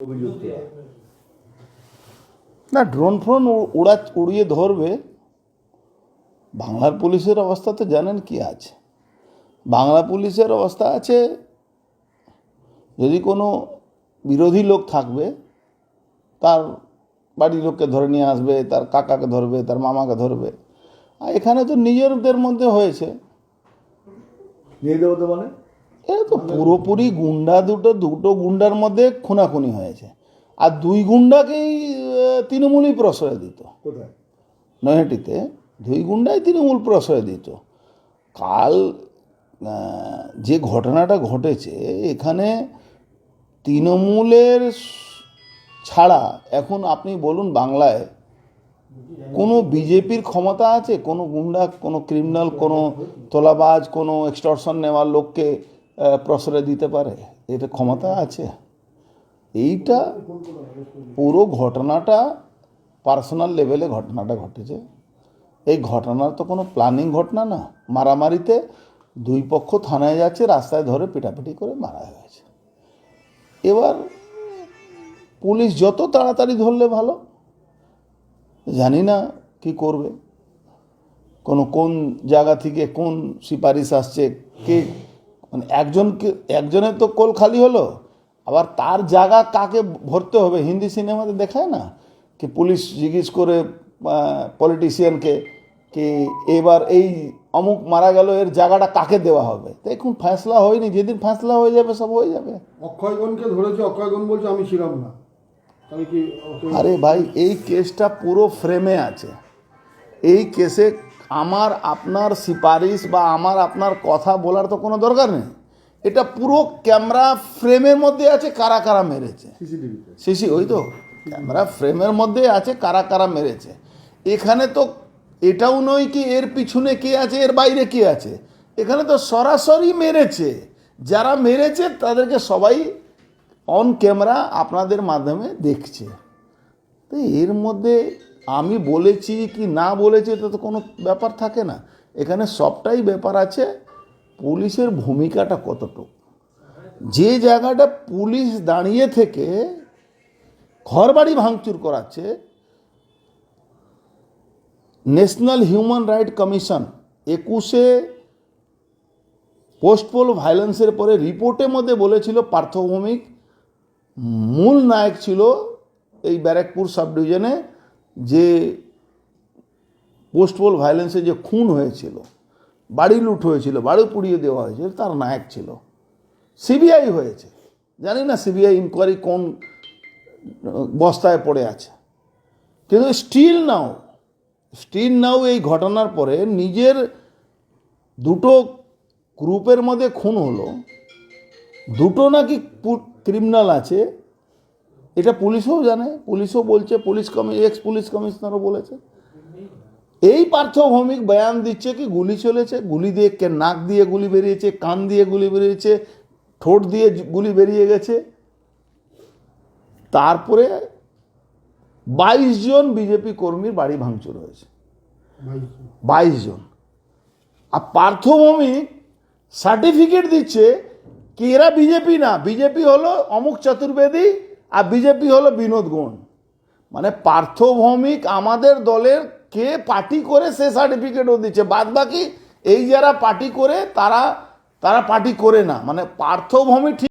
অভিযুক্তরা না ড্রোন ফ্রোন উড়া উড়িয়ে ধরবে। বাংলার পুলিশের অবস্থা তো জানেন কি আছে। বাংলা পুলিশের অবস্থা আছে যদি কোনো বিরোধী লোক থাকবে তার বাড়ির লোককে ধরে নিয়ে আসবে তার কাকাকে ধরবে তার মামাকে ধরবে। আর এখানে তো নিজেদের মধ্যে হয়েছে। নিয়ে দেবো তো মানে? এটা তো পুরোপুরি গুন্ডা দুটো দুটো গুন্ডার মধ্যে খুনাখুনি হয়েছে। আর দুই গুন্ডাকেই তৃণমূলই প্রশ্রয় দিত। নৈহাটিতে। দুই গুন্ডাই তৃণমূল প্রশ্রয় দিত। কাল যে ঘটনাটা ঘটেছে এখানে তৃণমূলের ছাড়া এখন আপনি বলুন বাংলায় কোনো বিজেপির ক্ষমতা আছে? কোনো গুন্ডা কোনো ক্রিমিনাল কোনো তোলাবাজ কোনো এক্সটর্শন নেওয়ার লোককে প্রশ্রয় দিতে পারে। এটা ক্ষমতা আছে। এইটা পুরো ঘটনাটা পার্সোনাল লেভেলে ঘটনাটা ঘটেছে। এই ঘটনার তো কোনো প্ল্যানিং ঘটনা না। মারামারিতে দুই পক্ষ থানায় যাচ্ছে, রাস্তায় ধরে পিটাপিটি করে মারা হয়েছে। এবার পুলিশ যত তাড়াতাড়ি ধরলে ভালো, জানি না কি করবে। কোনো কোন জায়গা থেকে কোন সুপারিশ আসছে, কে মানে একজনকে একজনের তো কোল খালি হলো আবার তার জায়গা কাকে ভরতে হবে? হিন্দি সিনেমাতে দেখায় না? কি পুলিশ জিজ্ঞেস করে পলিটিশিয়ানকে কি এবার এই অমুক মারা গেল এর জায়গাটা কাকে দেওয়া হবে? তো এখন ফ্যাসলা হয়নি যেদিন ফ্যাসলা হয়ে যাবে সব হয়ে যাবে। অক্ষয়গণকে ধরেছে অক্ষয়গণ বলছে আমি ছিলাম না। আরে ভাই এই কেসটা পুরো ফ্রেমে আছে। এই কেসে আমার আপনার সুপারিশ বা আমার আপনার কথা বলার তো কোনো দরকার নেই। এটা পুরো ক্যামেরা ফ্রেমের মধ্যে আছে কারা কারা মেরেছে। সিসি ওই তো ক্যামেরা ফ্রেমের মধ্যে আছে কারা কারা মেরেছে। এখানে তো এটাও নয় কি এর পিছনে কে আছে এর বাইরে কে আছে। এখানে তো সরাসরি মেরেছে। যারা মেরেছে তাদেরকে সবাই অন ক্যামেরা আপনাদের মাধ্যমে দেখছে। তো এর মধ্যে আমি বলেছি কি না বলেছি, এটা তো কোনো ব্যাপার থাকে না। এখানে সবটাই ব্যাপার আছে, পুলিশের ভূমিকাটা কতটুকু। যে জায়গাটা পুলিশ দাঁড়িয়ে থেকে ঘরবাড়ি ভাঙচুর করাচ্ছে ন্যাশনাল হিউম্যান রাইট কমিশন একুশে পোস্টপোল ভায়োলেন্সের পরে রিপোর্টের মধ্যে বলেছিল পার্থভৌমিক। মূল নায়ক ছিল এই ব্যারাকপুর সাব ডিভিশনে। যে পোস্টপোল ভায়োলেন্সে যে খুন হয়েছিল, বাড়ি লুট হয়েছিল, বাড়ি পুড়িয়ে দেওয়া হয়েছিল, তার নায়ক ছিল। সিবিআই হয়েছে। জানি না সিবিআই ইনকোয়ারি কোন বস্তায় পড়ে আছে। কিন্তু স্টিল নাও স্টিল নাও এই ঘটনার পরে নিজের দুটো গ্রুপের মধ্যে খুন হলো। দুটো নাকি ক্রিমিনাল আছে। এটা পুলিশও জানে, পুলিশও বলছে, পুলিশ কমি এক্স পুলিশ কমিশনারও বলেছে। এই পার্থভৌমিক বয়ান দিচ্ছে কি, গুলি চলেছে, গুলি দিয়ে কে নাক দিয়ে গুলি বেরিয়েছে, কান দিয়ে গুলি বেরিয়েছে, ঠোঁট দিয়ে গুলি বেরিয়ে গেছে। তারপরে বাইশ জন বিজেপি কর্মীর বাড়ি ভাঙচুর হয়েছে। বাইশ জন। আর পার্থভৌমিক সার্টিফিকেট দিচ্ছে কি, এরা বিজেপি না, বিজেপি হলো অমুক চতুর্বেদী আর বিজেপি হলো বিনোদ গুণ। মানে পার্থভৌমিক আমাদের দলের কে পার্টি করে সে সার্টিফিকেটও দিচ্ছে। বাদ বাকি এই যারা পার্টি করে তারা তারা পার্টি করে না। মানে পার্থভৌমিক ঠিক